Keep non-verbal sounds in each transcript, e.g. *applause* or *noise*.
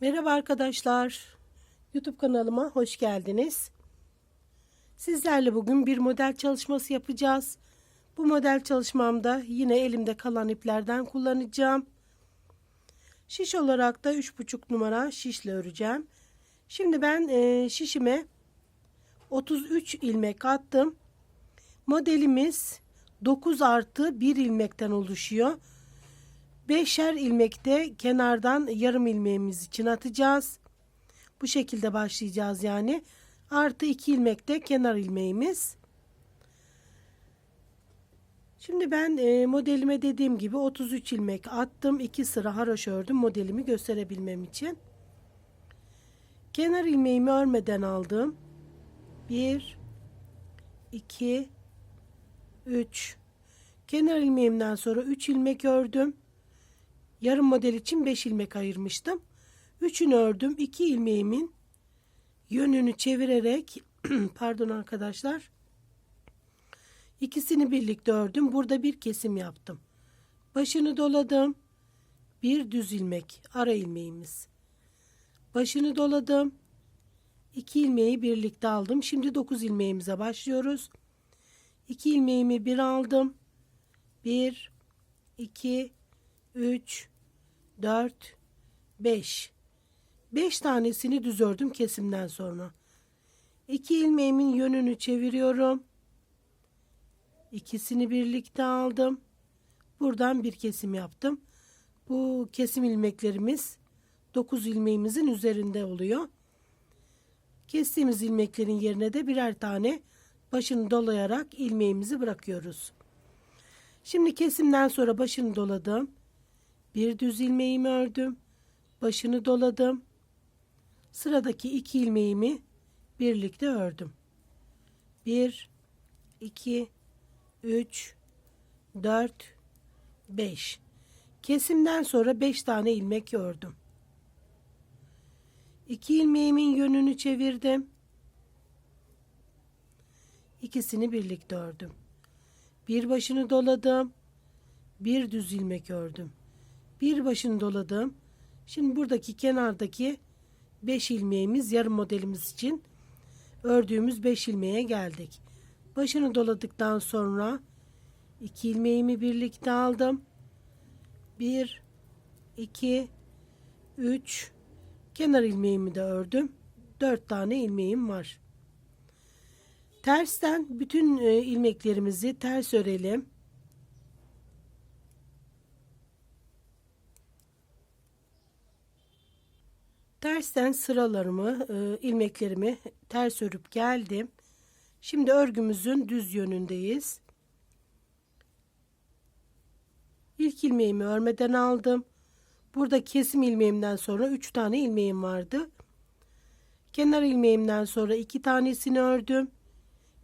Merhaba arkadaşlar. YouTube kanalıma hoş geldiniz. Sizlerle bugün bir model çalışması yapacağız. Bu model çalışmamda yine elimde kalan iplerden kullanacağım. Şiş olarak da 3,5 numara şişle öreceğim. Şimdi ben e, şişime 33 ilmek attım. Modelimiz 9 artı 1 ilmekten oluşuyor. Beşer ilmekte kenardan yarım ilmeğimiz için atacağız. Bu şekilde başlayacağız yani. Artı iki ilmekte kenar ilmeğimiz. Şimdi ben e, modelime dediğim gibi 33 ilmek attım. 2 sıra haroş ördüm modelimi gösterebilmem için. Kenar ilmeğimi örmeden aldım. 1 2 3 Kenar ilmeğimden sonra 3 ilmek ördüm. Yarım model için 5 ilmek ayırmıştım. Üçünü ördüm. 2 ilmeğimin yönünü çevirerek *clears throat* pardon arkadaşlar ikisini birlikte ördüm. Burada bir kesim yaptım. Başını doladım. Bir düz ilmek ara ilmeğimiz. Başını doladım. 2 ilmeği birlikte aldım. Şimdi 9 ilmeğimize başlıyoruz. 2 ilmeğimi bir aldım. 1 2 3 4 5 5 tanesini düz ördüm kesimden sonra. 2 ilmeğimin yönünü çeviriyorum. İkisini birlikte aldım. Buradan bir kesim yaptım. Bu kesim ilmeklerimiz 9 ilmeğimizin üzerinde oluyor. Kestiğimiz ilmeklerin yerine de birer tane başını dolayarak ilmeğimizi bırakıyoruz. Şimdi kesimden sonra başını doladım. Bir düz ilmeğimi ördüm. Başını doladım. Sıradaki iki ilmeğimi birlikte ördüm. 1 2 3 4 5 Kesimden sonra 5 tane ilmek ördüm. 2 ilmeğimin yönünü çevirdim. İkisini birlikte ördüm. Bir başını doladım. Bir düz ilmek ördüm. Bir başını doladım. Şimdi buradaki kenardaki 5 ilmeğimiz yarım modelimiz için ördüğümüz 5 ilmeğe geldik. Başını doladıktan sonra 2 ilmeğimi birlikte aldım. 1 2 3 kenar ilmeğimi de ördüm. 4 tane ilmeğim var. Tersten bütün e, ilmeklerimizi ters örelim. Tersten sıralarımı, e, ilmeklerimi ters örüp geldim. Şimdi örgümüzün düz yönündeyiz. İlk ilmeğimi örmeden aldım. Burada kesim ilmeğimden sonra 3 tane ilmeğim vardı. Kenar ilmeğimden sonra 2 tanesini ördüm.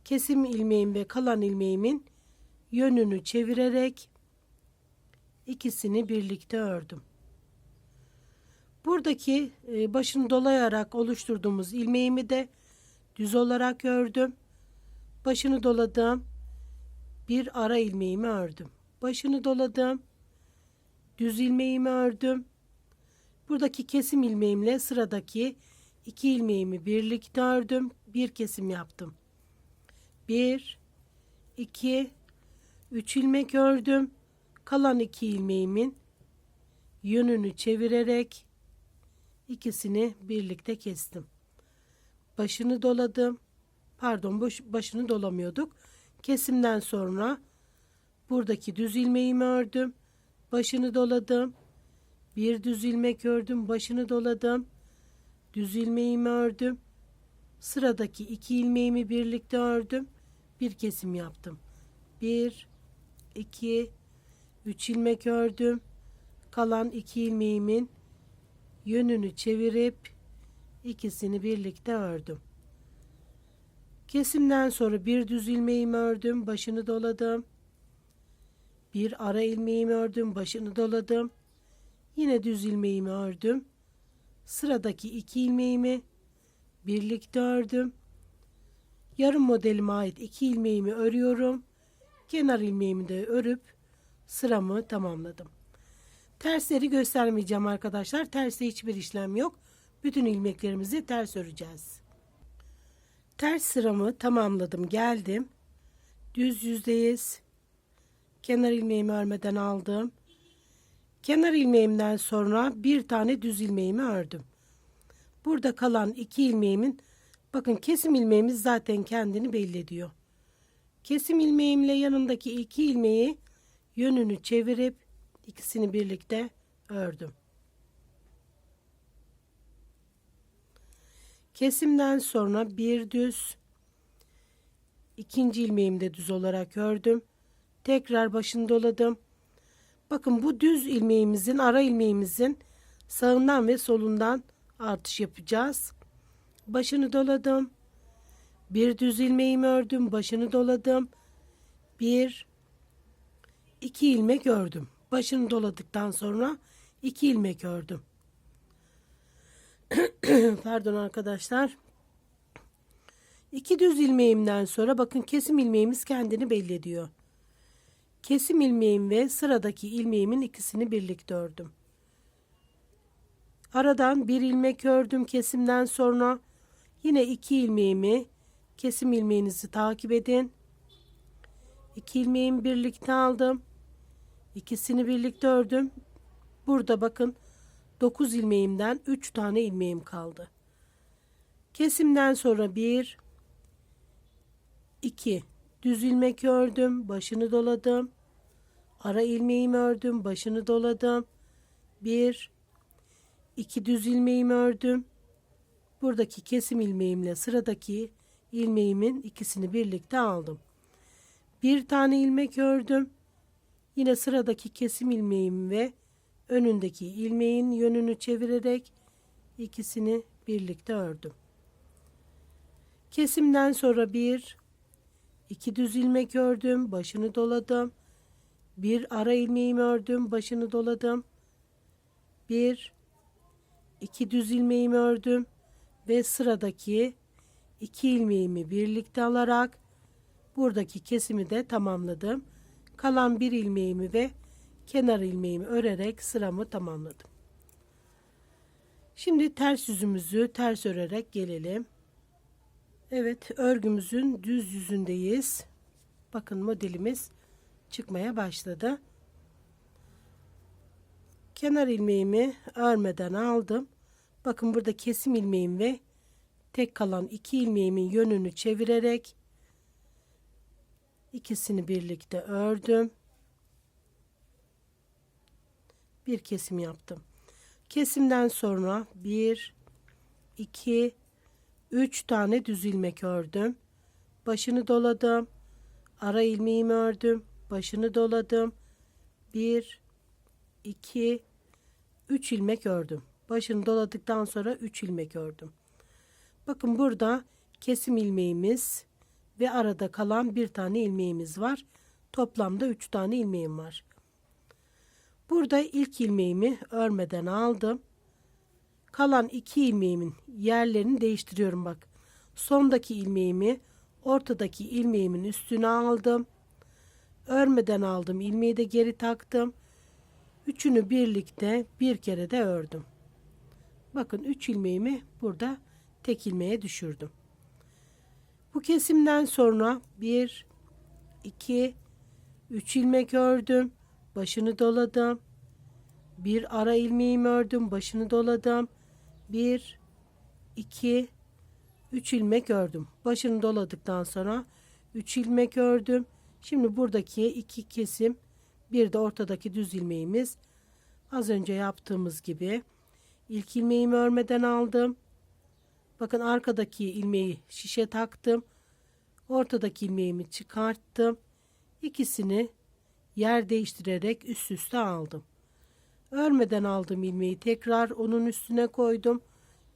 Kesim ilmeğim ve kalan ilmeğimin yönünü çevirerek ikisini birlikte ördüm. Buradaki e, başını dolayarak oluşturduğumuz ilmeğimi de düz olarak ördüm. Başını doladım. Bir ara ilmeğimi ördüm. Başını doladım. Düz ilmeğimi ördüm. Buradaki kesim ilmeğimle sıradaki iki ilmeğimi birlikte ördüm. Bir kesim yaptım. Bir, iki, üç ilmek ördüm. Kalan iki ilmeğimin yönünü çevirerek ikisini birlikte kestim. Başını doladım. Pardon baş, başını dolamıyorduk. Kesimden sonra buradaki düz ilmeğimi ördüm. Başını doladım. Bir düz ilmek ördüm. Başını doladım. Düz ilmeğimi ördüm. Sıradaki iki ilmeğimi birlikte ördüm. Bir kesim yaptım. Bir, iki, üç ilmek ördüm. Kalan iki ilmeğimin yönünü çevirip ikisini birlikte ördüm. Kesimden sonra bir düz ilmeğimi ördüm, başını doladım. Bir ara ilmeğimi ördüm, başını doladım. Yine düz ilmeğimi ördüm. Sıradaki iki ilmeğimi birlikte ördüm. Yarım modelime ait iki ilmeğimi örüyorum. Kenar ilmeğimi de örüp sıramı tamamladım. Tersleri göstermeyeceğim arkadaşlar. Terste hiçbir işlem yok. Bütün ilmeklerimizi ters öreceğiz. Ters sıramı tamamladım. Geldim. Düz yüzdeyiz. Kenar ilmeğimi örmeden aldım. Kenar ilmeğimden sonra bir tane düz ilmeğimi ördüm. Burada kalan iki ilmeğimin bakın kesim ilmeğimiz zaten kendini belli ediyor. Kesim ilmeğimle yanındaki iki ilmeği yönünü çevirip ikisini birlikte ördüm. Kesimden sonra bir düz ikinci ilmeğimi de düz olarak ördüm. Tekrar başını doladım. Bakın bu düz ilmeğimizin ara ilmeğimizin sağından ve solundan artış yapacağız. Başını doladım. Bir düz ilmeğimi ördüm. Başını doladım. Bir, iki ilmek ördüm. Başını doladıktan sonra iki ilmek ördüm. *clears throat* Pardon arkadaşlar. İki düz ilmeğimden sonra bakın kesim ilmeğimiz kendini belli ediyor. Kesim ilmeğim ve sıradaki ilmeğimin ikisini birlikte ördüm. Aradan bir ilmek ördüm kesimden sonra yine iki ilmeğimi kesim ilmeğinizi takip edin. İki ilmeğimi birlikte aldım. İkisini birlikte ördüm. Burada bakın 9 ilmeğimden 3 tane ilmeğim kaldı. Kesimden sonra 1 2 düz ilmek ördüm, başını doladım. Ara ilmeğimi ördüm, başını doladım. 1 2 düz ilmeğimi ördüm. Buradaki kesim ilmeğimle sıradaki ilmeğimin ikisini birlikte aldım. Bir tane ilmek ördüm. Yine sıradaki kesim ilmeğim ve önündeki ilmeğin yönünü çevirerek ikisini birlikte ördüm. Kesimden sonra bir, iki düz ilmek ördüm, başını doladım. Bir ara ilmeğimi ördüm, başını doladım. Bir, iki düz ilmeğimi ördüm ve sıradaki iki ilmeğimi birlikte alarak buradaki kesimi de tamamladım. Kalan bir ilmeğimi ve kenar ilmeğimi örerek sıramı tamamladım. Şimdi ters yüzümüzü ters örerek gelelim. Evet örgümüzün düz yüzündeyiz. Bakın modelimiz çıkmaya başladı. Kenar ilmeğimi örmeden aldım. Bakın burada kesim ilmeğim ve tek kalan iki ilmeğimin yönünü çevirerek ikisini birlikte ördüm. Bir kesim yaptım. Kesimden sonra 1 2 3 tane düz ilmek ördüm. Başını doladım. Ara ilmeğimi ördüm. Başını doladım. 1 2 3 ilmek ördüm. Başını doladıktan sonra 3 ilmek ördüm. Bakın burada kesim ilmeğimiz ve arada kalan bir tane ilmeğimiz var. Toplamda 3 tane ilmeğim var. Burada ilk ilmeğimi örmeden aldım. Kalan iki ilmeğimin yerlerini değiştiriyorum bak. Sondaki ilmeğimi ortadaki ilmeğimin üstüne aldım. Örmeden aldım. ilmeği de geri taktım. Üçünü birlikte bir kere de ördüm. Bakın üç ilmeğimi burada tek ilmeğe düşürdüm. Bu kesimden sonra bir, iki, üç ilmek ördüm. Başını doladım. Bir ara ilmeğimi ördüm. Başını doladım. Bir, iki, üç ilmek ördüm. Başını doladıktan sonra üç ilmek ördüm. Şimdi buradaki iki kesim bir de ortadaki düz ilmeğimiz az önce yaptığımız gibi ilk ilmeğimi örmeden aldım. Bakın arkadaki ilmeği şişe taktım. Ortadaki ilmeğimi çıkarttım. İkisini yer değiştirerek üst üste aldım. Örmeden aldığım ilmeği tekrar onun üstüne koydum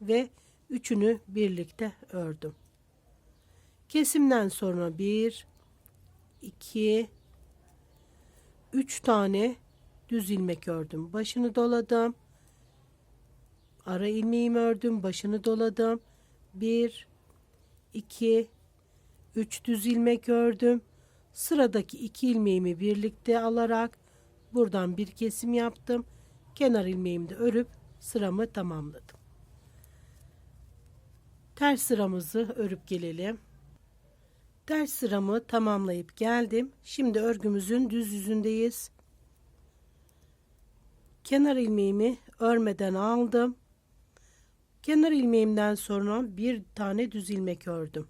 ve üçünü birlikte ördüm. Kesimden sonra bir, iki, üç tane düz ilmek ördüm. Başını doladım. Ara ilmeğimi ördüm. Başını doladım. Bir, iki, üç düz ilmek ördüm. Sıradaki iki ilmeğimi birlikte alarak buradan bir kesim yaptım. kenar ilmeğimi de örüp sıramı tamamladım. Ters sıramızı örüp gelelim. Ters sıramı tamamlayıp geldim. Şimdi örgümüzün düz yüzündeyiz. Kenar ilmeğimi örmeden aldım. Kenar ilmeğimden sonra bir tane düz ilmek ördüm.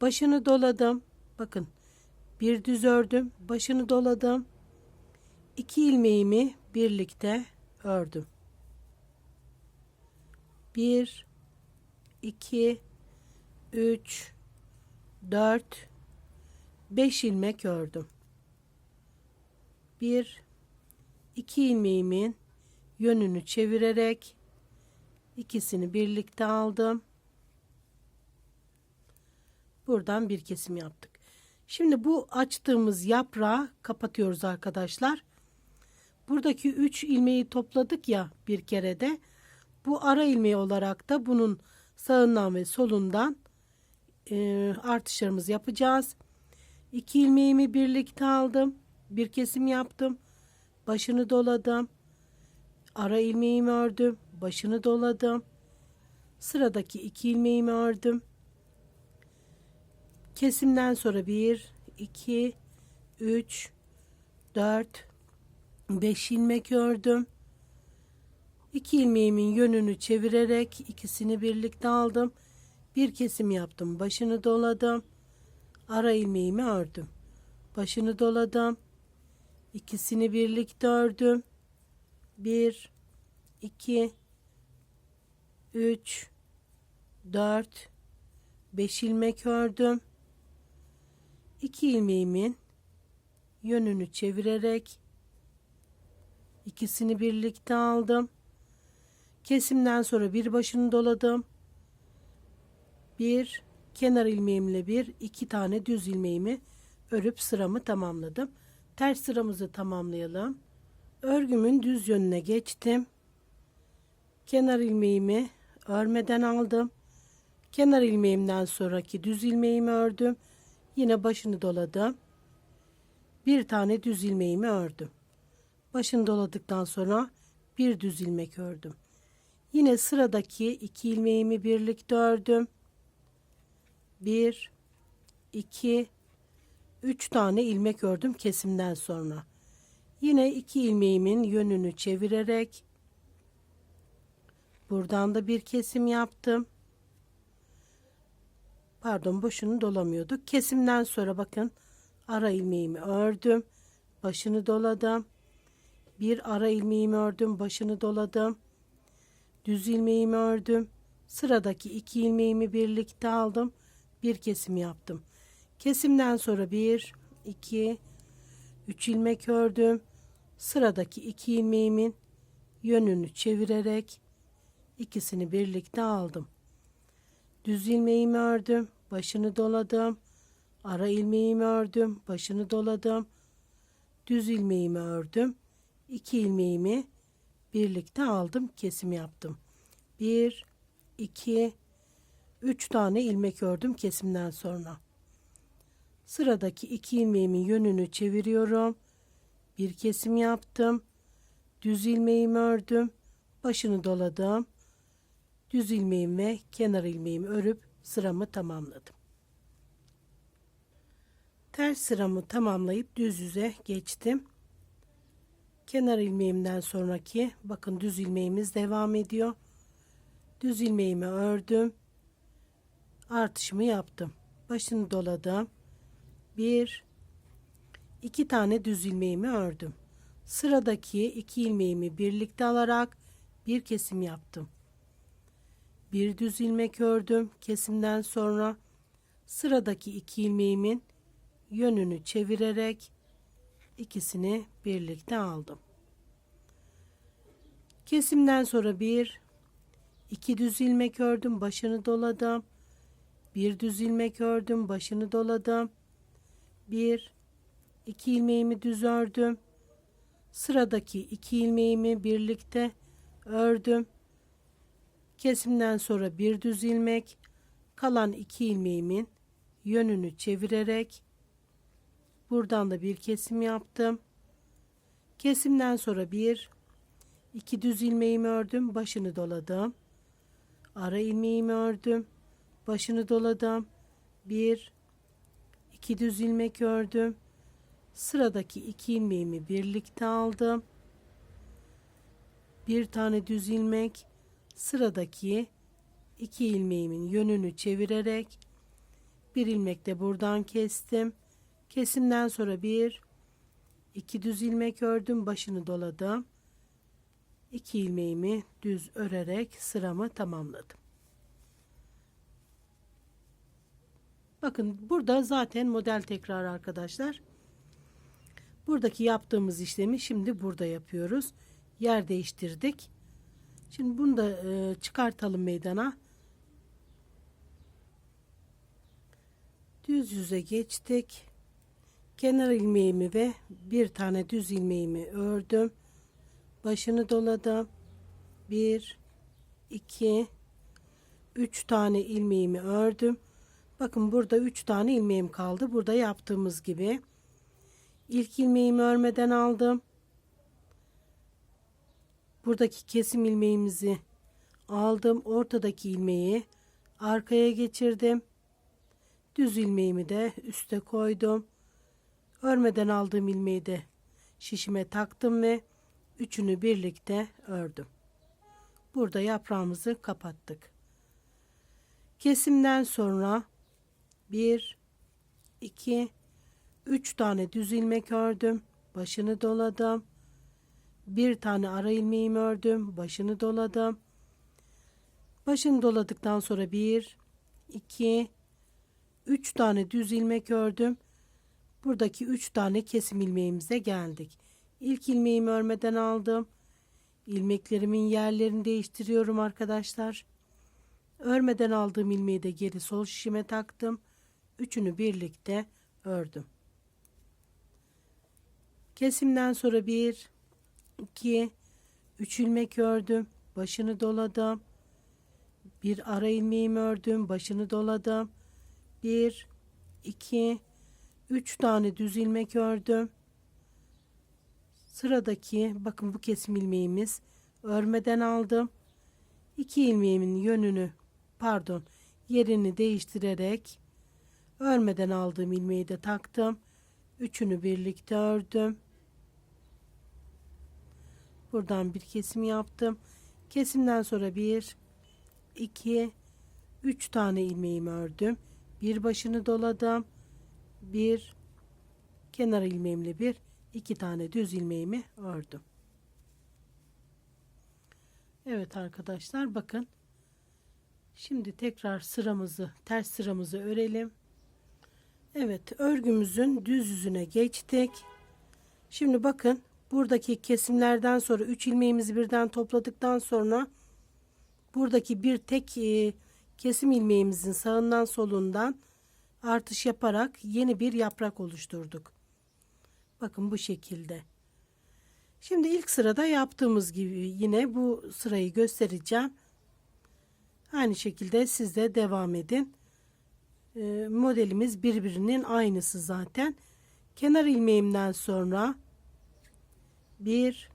Başını doladım. Bakın bir düz ördüm. Başını doladım. İki ilmeğimi birlikte ördüm. Bir, iki, üç, dört, beş ilmek ördüm. Bir, iki ilmeğimin yönünü çevirerek ikisini birlikte aldım. Buradan bir kesim yaptık. Şimdi bu açtığımız yaprağı kapatıyoruz arkadaşlar. Buradaki 3 ilmeği topladık ya bir kerede. Bu ara ilmeği olarak da bunun sağından ve solundan e, artışlarımızı yapacağız. 2 ilmeğimi birlikte aldım. Bir kesim yaptım. Başını doladım. Ara ilmeğimi ördüm. Başını doladım. Sıradaki 2 ilmeğimi ördüm. Kesimden sonra 1, 2, 3, 4, 5 ilmek ördüm. 2 ilmeğimin yönünü çevirerek ikisini birlikte aldım. Bir kesim yaptım. Başını doladım. Ara ilmeğimi ördüm. Başını doladım. İkisini birlikte ördüm. 1 2 3 4 5 ilmek ördüm. 2 ilmeğimin yönünü çevirerek ikisini birlikte aldım. Kesimden sonra bir başını doladım. Bir kenar ilmeğimle bir iki tane düz ilmeğimi örüp sıramı tamamladım. Ters sıramızı tamamlayalım. Örgümün düz yönüne geçtim. Kenar ilmeğimi örmeden aldım. Kenar ilmeğimden sonraki düz ilmeğimi ördüm. Yine başını doladım. Bir tane düz ilmeğimi ördüm. Başını doladıktan sonra bir düz ilmek ördüm. Yine sıradaki iki ilmeğimi birlikte ördüm. Bir, iki, üç tane ilmek ördüm kesimden sonra. Yine iki ilmeğimin yönünü çevirerek buradan da bir kesim yaptım. Pardon boşunu dolamıyorduk. Kesimden sonra bakın ara ilmeğimi ördüm. Başını doladım. Bir ara ilmeğimi ördüm. Başını doladım. Düz ilmeğimi ördüm. Sıradaki iki ilmeğimi birlikte aldım. Bir kesim yaptım. Kesimden sonra bir, iki, üç ilmek ördüm. Sıradaki iki ilmeğimin yönünü çevirerek ikisini birlikte aldım. Düz ilmeğimi ördüm, başını doladım. Ara ilmeğimi ördüm, başını doladım. Düz ilmeğimi ördüm. iki ilmeğimi birlikte aldım, kesim yaptım. Bir, iki, üç tane ilmek ördüm kesimden sonra. Sıradaki iki ilmeğimin yönünü çeviriyorum. Bir kesim yaptım. Düz ilmeğimi ördüm. Başını doladım düz ilmeğim ve kenar ilmeğimi örüp sıramı tamamladım. Ters sıramı tamamlayıp düz yüze geçtim. Kenar ilmeğimden sonraki bakın düz ilmeğimiz devam ediyor. Düz ilmeğimi ördüm. Artışımı yaptım. Başını doladım. Bir, iki tane düz ilmeğimi ördüm. Sıradaki iki ilmeğimi birlikte alarak bir kesim yaptım bir düz ilmek ördüm kesimden sonra sıradaki iki ilmeğimin yönünü çevirerek ikisini birlikte aldım. Kesimden sonra bir iki düz ilmek ördüm başını doladım. Bir düz ilmek ördüm başını doladım. Bir iki ilmeğimi düz ördüm. Sıradaki iki ilmeğimi birlikte ördüm. Kesimden sonra bir düz ilmek, kalan iki ilmeğimin yönünü çevirerek buradan da bir kesim yaptım. Kesimden sonra bir, 2 düz ilmeğimi ördüm, başını doladım. Ara ilmeğimi ördüm, başını doladım. 1 2 düz ilmek ördüm. Sıradaki iki ilmeğimi birlikte aldım. Bir tane düz ilmek, sıradaki iki ilmeğimin yönünü çevirerek bir ilmek de buradan kestim. Kesimden sonra bir iki düz ilmek ördüm, başını doladım. İki ilmeğimi düz örerek sıramı tamamladım. Bakın burada zaten model tekrar arkadaşlar. Buradaki yaptığımız işlemi şimdi burada yapıyoruz. Yer değiştirdik. Şimdi bunu da e, çıkartalım meydana. Düz yüze geçtik. Kenar ilmeğimi ve bir tane düz ilmeğimi ördüm. Başını doladım. Bir, iki, üç tane ilmeğimi ördüm. Bakın burada üç tane ilmeğim kaldı. Burada yaptığımız gibi. İlk ilmeğimi örmeden aldım. Buradaki kesim ilmeğimizi aldım. Ortadaki ilmeği arkaya geçirdim. Düz ilmeğimi de üste koydum. Örmeden aldığım ilmeği de şişime taktım ve üçünü birlikte ördüm. Burada yaprağımızı kapattık. Kesimden sonra 1 2 3 tane düz ilmek ördüm. Başını doladım. Bir tane ara ilmeğimi ördüm. Başını doladım. Başını doladıktan sonra 1 2 3 tane düz ilmek ördüm. Buradaki 3 tane kesim ilmeğimize geldik. İlk ilmeğimi örmeden aldım. İlmeklerimin yerlerini değiştiriyorum arkadaşlar. Örmeden aldığım ilmeği de geri sol şişime taktım. Üçünü birlikte ördüm. Kesimden sonra bir, iki, üç ilmek ördüm. Başını doladım. Bir ara ilmeğimi ördüm. Başını doladım. Bir, iki, üç tane düz ilmek ördüm. Sıradaki bakın bu kesim ilmeğimiz örmeden aldım. İki ilmeğimin yönünü pardon yerini değiştirerek örmeden aldığım ilmeği de taktım. Üçünü birlikte ördüm. Buradan bir kesim yaptım. Kesimden sonra bir, iki, üç tane ilmeğimi ördüm. Bir başını doladım. Bir kenar ilmeğimle bir, iki tane düz ilmeğimi ördüm. Evet arkadaşlar bakın. Şimdi tekrar sıramızı ters sıramızı örelim. Evet örgümüzün düz yüzüne geçtik. Şimdi bakın buradaki kesimlerden sonra 3 ilmeğimizi birden topladıktan sonra buradaki bir tek e, kesim ilmeğimizin sağından solundan artış yaparak yeni bir yaprak oluşturduk. Bakın bu şekilde. Şimdi ilk sırada yaptığımız gibi yine bu sırayı göstereceğim. Aynı şekilde siz de devam edin. Ee, modelimiz birbirinin aynısı zaten. Kenar ilmeğimden sonra 1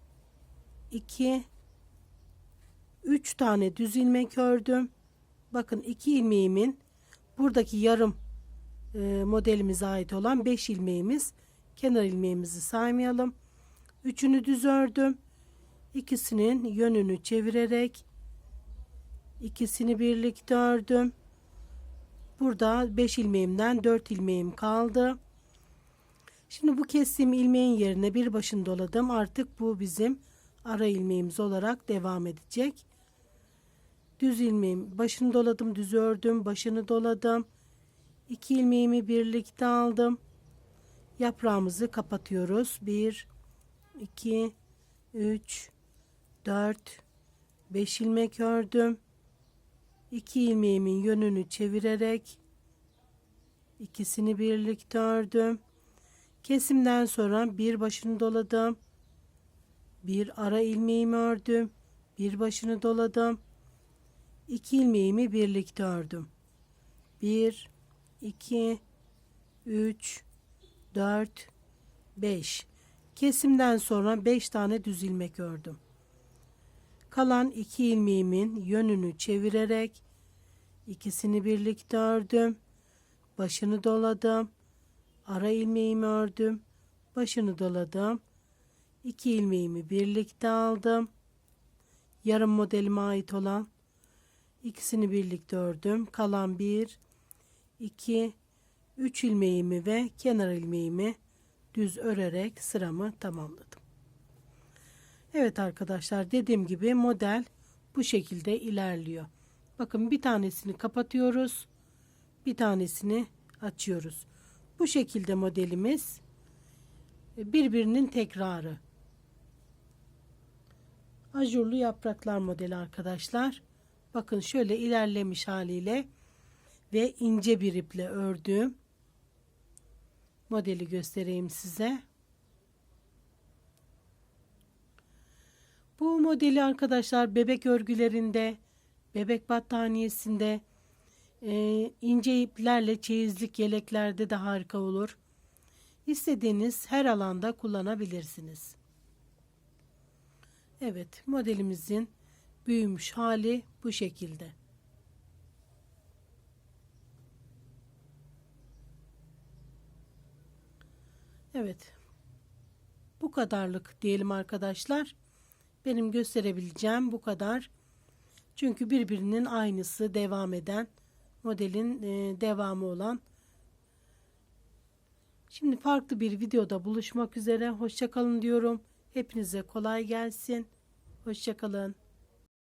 2 3 tane düz ilmek ördüm. Bakın iki ilmeğimin buradaki yarım e, modelimize ait olan 5 ilmeğimiz kenar ilmeğimizi saymayalım. Üçünü düz ördüm. İkisinin yönünü çevirerek ikisini birlikte ördüm. Burada 5 ilmeğimden 4 ilmeğim kaldı. Şimdi bu kestiğim ilmeğin yerine bir başını doladım. Artık bu bizim ara ilmeğimiz olarak devam edecek. Düz ilmeğim başını doladım, düz ördüm, başını doladım. 2 ilmeğimi birlikte aldım. Yaprağımızı kapatıyoruz. 1 2 3 4 5 ilmek ördüm. 2 ilmeğimin yönünü çevirerek ikisini birlikte ördüm. Kesimden sonra bir başını doladım. Bir ara ilmeğimi ördüm. Bir başını doladım. İki ilmeğimi birlikte ördüm. Bir, iki, üç, dört, beş. Kesimden sonra beş tane düz ilmek ördüm. Kalan iki ilmeğimin yönünü çevirerek ikisini birlikte ördüm. Başını doladım. Ara ilmeğimi ördüm. Başını doladım. İki ilmeğimi birlikte aldım. Yarım modelime ait olan ikisini birlikte ördüm. Kalan bir, iki, üç ilmeğimi ve kenar ilmeğimi düz örerek sıramı tamamladım. Evet arkadaşlar dediğim gibi model bu şekilde ilerliyor. Bakın bir tanesini kapatıyoruz. Bir tanesini açıyoruz. Bu şekilde modelimiz birbirinin tekrarı. Ajurlu yapraklar modeli arkadaşlar. Bakın şöyle ilerlemiş haliyle ve ince bir iple ördüğüm modeli göstereyim size. Bu modeli arkadaşlar bebek örgülerinde, bebek battaniyesinde, e, ince iplerle çeyizlik yeleklerde de harika olur. İstediğiniz her alanda kullanabilirsiniz. Evet modelimizin büyümüş hali bu şekilde. Evet. Bu kadarlık diyelim arkadaşlar. Benim gösterebileceğim bu kadar. Çünkü birbirinin aynısı devam eden modelin e, devamı olan. Şimdi farklı bir videoda buluşmak üzere. Hoşçakalın diyorum. Hepinize kolay gelsin. Hoşçakalın.